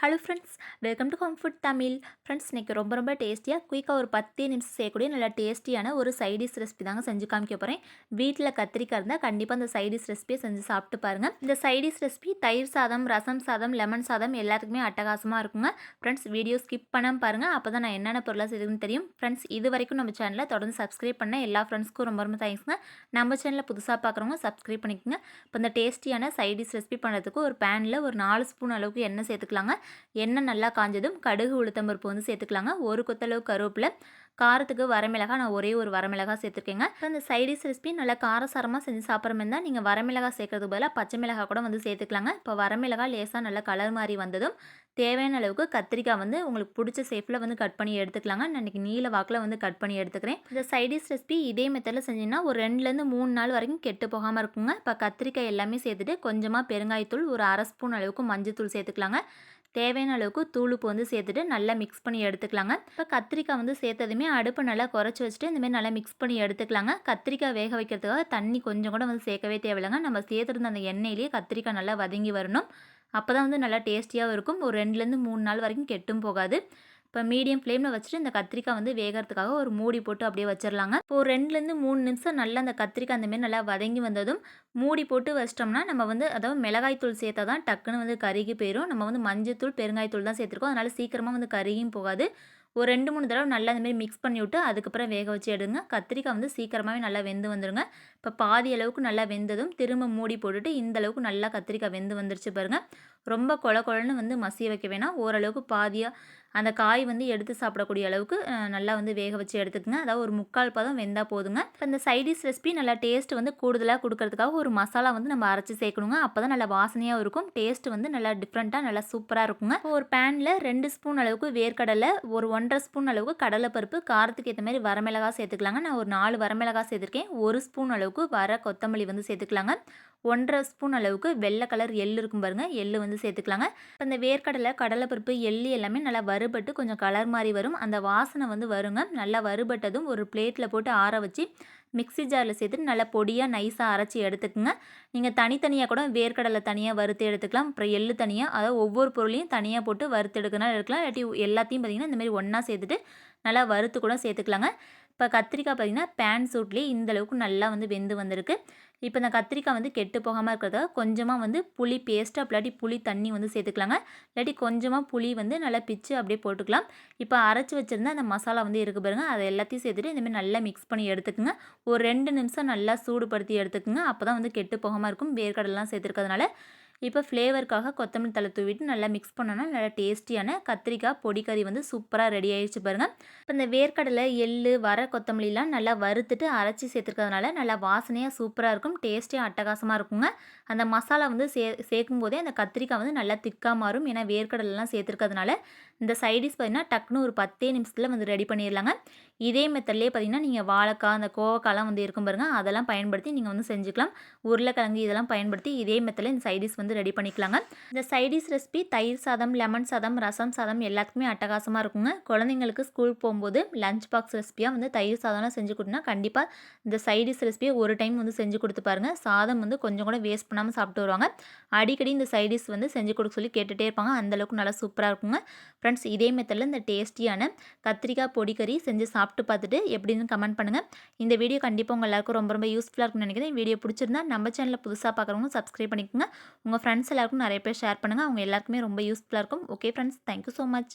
Hello friends welcome to home food Tamil friends இன்றைக்கி ரொம்ப ரொம்ப டேஸ்டியாக குயிக்காக ஒரு பத்தே நிமிஷம் செய்யக்கூடிய நல்லா டேஸ்டியான ஒரு சைடிஷ் ரெசிபி தாங்க செஞ்சு காமிக்க போகிறேன் வீட்டில் கத்திரிக்காய் இருந்தால் கண்டிப்பாக அந்த சைடிஷ் ரெசிபியை செஞ்சு சாப்பிட்டு பாருங்கள் இந்த சைடிஷ் ரெசிபி தயிர் சாதம் ரசம் சாதம் லெமன் சாதம் எல்லாத்துக்குமே அட்டகாசமாக இருக்குங்க. ஃப்ரெண்ட்ஸ் வீடியோ ஸ்கிப் பண்ணாமல் பாருங்கள் அப்போ தான் நான் என்னென்ன பொருளாக செய்யுதுன்னு தெரியும். ஃப்ரெண்ட்ஸ் இது வரைக்கும் நம்ம சேனலில் தொடர்ந்து சப்ஸ்கிரைப் பண்ண எல்லா ஃப்ரெண்ட்ஸ்க்கும் ரொம்ப ரொம்ப தேங்க்ஸுங்க நம்ம சேனலில் புதுசாக பார்க்குறவங்க சப்ஸ்கிரைப் பண்ணிக்கோங்க. இப்போ இந்த டேஸ்டியான சைடிஷ் ரெசிபி பண்ணுறதுக்கு ஒரு பேனில் ஒரு நாலு ஸ்பூன் அளவுக்கு எண்ணெய் சேர்த்துக்கலாங்க. எண்ணெய் நல்லா காஞ்சதும் கடுகு உளுத்தம்பருப்பு வந்து சேர்த்துக்கலாங்க. ஒரு கொத்தளவு கருவேப்பிலை காரத்துக்கு வரமிளகாய் நான் ஒரே ஒரு வரமிளகாய் சேர்த்துருக்கேங்க. அந்த சைடிஷ் ரெசிபி நல்லா காரசாரமாக செஞ்சு சாப்பிட்ற மாதிரி தான் நீங்கள் வரமிளகாய் சேர்க்கறதுக்கு பதிலாக பச்சை மிளகாய் கூட வந்து சேர்த்துக்கலாங்க. இப்போ வரமிளகாய் லேசாக நல்லா கலர் மாதிரி வந்ததும் தேவையான அளவுக்கு கத்திரிக்காய் வந்து உங்களுக்கு பிடிச்ச சேஃபில் வந்து கட் பண்ணி எடுத்துக்கலாங்க. நான் இன்றைக்கி நீல வாக்கில் வந்து கட் பண்ணி எடுத்துக்கிறேன். இந்த சைடிஷ் ரெசிபி இதே மெத்தடில் செஞ்சிங்கன்னா ஒரு ரெண்டுலேருந்து மூணு நாள் வரைக்கும் கெட்டு போகாமல் இருக்குங்க. இப்போ கத்திரிக்காய் எல்லாமே சேர்த்துட்டு கொஞ்சமாக பெருங்காயத்தூள் ஒரு அரை ஸ்பூன் அளவுக்கு மஞ்சள் தூள் சேர்த்துக்கலாங்க. தேவையான அளவுக்கு தூளுப்பு வந்து சேர்த்துட்டு நல்லா மிக்ஸ் பண்ணி எடுத்துக்கலாங்க. இப்போ கத்திரிக்காய் வந்து சேர்த்ததுமே அடுப்பு நல்லா குறைச்சி வச்சுட்டு இந்தமாதிரி நல்லா மிக்ஸ் பண்ணி எடுத்துக்கலாங்க. கத்திரிக்காய் வேக வைக்கிறதுக்காக தண்ணி கொஞ்சம் கூட வந்து சேர்க்கவே தேவையில்லைங்க. நம்ம சேர்த்துருந்த அந்த எண்ணெயிலேயே கத்திரிக்காய் நல்லா வதங்கி வரணும். அப்போ தான் வந்து நல்லா டேஸ்டியாகவும் இருக்கும். ஒரு ரெண்டுலேருந்து மூணு நாள் வரைக்கும் கெட்டும் போகாது. இப்போ மீடியம் ஃப்ளேமில் வச்சுட்டு இந்த கத்திரிக்காய் வந்து வேகிறதுக்காக ஒரு மூடி போட்டு அப்படியே வச்சிடலாங்க இப்போ ஒரு ரெண்டுலேருந்து மூணு நிமிஷம் நல்லா அந்த கத்திரிக்காய் அந்தமாரி நல்லா வதங்கி வந்ததும் மூடி போட்டு வச்சிட்டோம்னா நம்ம வந்து அதாவது மிளகாய்த்தூள் சேர்த்தா தான் டக்குன்னு வந்து கருகி போயிடும் நம்ம வந்து மஞ்சத்தூள் பெருங்காயத்தூள் தான் சேர்த்துருக்கோம். அதனால் சீக்கிரமாக வந்து கருகியும் போகாது. ஒரு ரெண்டு மூணு தடவை நல்லா அந்தமாரி மிக்ஸ் பண்ணி விட்டு அதுக்கப்புறம் வேக வச்சு எடுங்க. கத்திரிக்காய் வந்து சீக்கிரமாகவே நல்லா வெந்து வந்துடுங்க இப்போ பாதி அளவுக்கு நல்லா வெந்ததும் திரும்ப மூடி போட்டுட்டு இந்த அளவுக்கு நல்லா கத்திரிக்காய் வெந்து வந்துருச்சு பாருங்கள் ரொம்ப கொல கொலன்னு வந்து மசிய வைக்க வேணாம். ஓரளவுக்கு பாதியாக அந்த காய் வந்து எடுத்து சாப்பிடக்கூடிய அளவுக்கு நல்லா வந்து வேக வச்சு எடுத்துக்கங்க. அதாவது ஒரு முக்கால் பதம் வெந்தால் போதுங்க. இப்போ இந்த சைடிஷ் ரெசிபி நல்லா டேஸ்ட் வந்து கூடுதலாக கொடுக்கறதுக்காக ஒரு மசாலா வந்து நம்ம அரைச்சி சேர்க்கணுங்க. அப்போ தான் நல்லா வாசனையாக இருக்கும். டேஸ்ட் வந்து நல்லா டிஃப்ரெண்ட்டாக நல்லா சூப்பராக இருக்குங்க. ஒரு பேனில் ரெண்டு ஸ்பூன் அளவுக்கு வேர்க்கடலை ஒரு ஒன்றரை ஸ்பூன் அளவுக்கு கடலைப்பருப்பு காரத்துக்கு ஏற்ற மாதிரி வரமிளகா சேர்த்துக்கலாங்க. நான் ஒரு நாலு வரமிளகா சேர்த்துருக்கேன். ஒரு ஸ்பூன் அளவுக்கு வர கொத்தமல்லி வந்து சேர்த்துக்கலாங்க. ஒன்றரை ஸ்பூன் அளவுக்கு வெள்ளை கலர் எள் இருக்கும் பாருங்கள் எள் வந்து சேர்த்துக்கலாங்க. இப்போ இந்த வேர்க்கடலை கடலைப்பருப்பு எள் எல்லாமே நல்லா வறுபட்டு கொஞ்சம் கலர் மாதிரி வரும். அந்த வாசனை வந்து வருங்க. நல்லா வறுபட்டதும் ஒரு பிளேட்டில் போட்டு ஆற வச்சு மிக்சி ஜாரில் சேர்த்துட்டு நல்லா பொடியாக நைஸாக அரைச்சி எடுத்துக்கோங்க. நீங்கள் தனித்தனியாக கூட வேர்க்கடலை தனியாக வறுத்து எடுத்துக்கலாம். அப்புறம் எள்ளு தனியாக அதாவது ஒவ்வொரு பொருளையும் தனியாக போட்டு வறுத்து எடுக்கணும் எடுக்கலாம் இல்லாட்டி எல்லாத்தையும் பார்த்திங்கன்னா இந்தமாதிரி ஒன்றா சேர்த்துட்டு நல்லா வறுத்து கூட சேர்த்துக்கலாங்க. இப்போ கத்திரிக்காய் பார்த்திங்கன்னா பேன் சூட்லேயே இந்தளவுக்கு நல்லா வந்து வெந்து வந்திருக்கு. இப்போ இந்த கத்திரிக்காய் வந்து கெட்டு போகாமல் இருக்கிறதுக்காக கொஞ்சமாக வந்து புளி பேஸ்ட்டு அப்படி புளி தண்ணி வந்து சேர்த்துக்கலாங்க. இல்லாட்டி கொஞ்சமாக புளி வந்து நல்லா பிச்சு அப்படியே போட்டுக்கலாம். இப்போ அரைச்சி வச்சுருந்தா அந்த மசாலா வந்து இருக்குது பாருங்கள் அதை எல்லாத்தையும் சேர்த்துட்டு இந்தமாதிரி நல்லா மிக்ஸ் பண்ணி எடுத்துக்கோங்க. ஒரு ரெண்டு நிமிஷம் நல்லா சூடுபடுத்தி எடுத்துக்கோங்க. அப்போ தான் வந்து கெட்டு போகாமல் இருக்கும். வேர்க்கடலாம் சேர்த்துருக்கிறதுனால இப்போ ஃப்ளேவருக்காக கொத்தமல்லி தலை தூவிட்டு நல்லா மிக்ஸ் பண்ணோன்னா நல்லா டேஸ்டியான கத்திரிக்காய் பொடி கறி வந்து சூப்பராக ரெடி ஆகிடுச்சு பாருங்கள் இப்போ இந்த வேர்க்கடலை எள் வர கொத்தமல்லிலாம் நல்லா வறுத்துட்டு அரைச்சி சேர்த்துருக்கிறதுனால நல்லா வாசனையாக சூப்பராக இருக்கும் டேஸ்டியாக அட்டகாசமாக இருக்குங்க. அந்த மசாலா வந்து சே சேர்க்கும் போதே அந்த கத்திரிக்காய் வந்து நல்லா திக்காக மாறும். ஏன்னா வேர்க்கடலாம் சேர்த்துருக்கிறதுனால இந்த சைடிஷ் பார்த்திங்கன்னா டக்குன்னு ஒரு பத்தே நிமிஷத்தில் வந்து ரெடி பண்ணிடலாங்க. இதே மெத்தட்லேயே பார்த்திங்கன்னா நீங்கள் வாழைக்காய் அந்த கோவக்காய்லாம் வந்து இருக்கும் பாருங்கள் அதெல்லாம் பயன்படுத்தி நீங்கள் வந்து செஞ்சுக்கலாம். உருளைக்கிழங்கு இதெல்லாம் பயன்படுத்தி இதே மெத்தடில் இந்த சைடிஷ் வந்து ரெடி பண்ணிக்கலாங்க. இந்த சைடிஷ் ரெசிபி தயிர் சாதம் லெமன் சாதம் ரசம் சாதம் எல்லாத்துக்குமே அட்டகாசமாக இருக்குங்க. குழந்தைங்களுக்கு ஸ்கூல் போகும்போது லஞ்ச் பாக்ஸ் ரெசிபியாக வந்து தயிர் சாதம்லாம் செஞ்சு கொடுத்தா கண்டிப்பாக இந்த சைடிஷ் ரெசிபியை ஒரு டைம் வந்து செஞ்சு கொடுத்து பாருங்கள் சாதம் வந்து கொஞ்சம் கூட வேஸ்ட் பண்ணாமல் சாப்பிட்டு வருவாங்க. அடிக்கடி இந்த சைடிஷ் வந்து செஞ்சு கொடுக்க சொல்லி கேட்டுகிட்டே இருப்பாங்க. அந்தளவுக்கு நல்லா சூப்பராக இருக்குங்க. ஃப்ரெண்ட்ஸ் இதே மெத்தடில் இந்த டேஸ்டியான கத்திரிக்காய் பொடி கறி செஞ்சு சாப்பிட்டு பார்த்துட்டு எப்படின்னு கமெண்ட் பண்ணுங்கள் இந்த வீடியோ கண்டிப்பாக உங்கள் எல்லாருக்கும் ரொம்ப ரொம்ப யூஸ்ஃபுல்லாக இருக்கும்னு நினைக்கிறேன். வீடியோ பிடிச்சிருந்தா நம்ம சேனலில் புதுசாக பார்க்குறவங்க சப்ஸ்கிரைப் பண்ணிக்கோங்க. உங்கள் ஃப்ரெண்ட்ஸ் எல்லாருக்கும் நிறைய பேர் ஷேர் பண்ணுங்கள் அவங்க எல்லாருக்குமே ரொம்ப யூஸ்ஃபுல்லாக இருக்கும். Okay friends thank you so much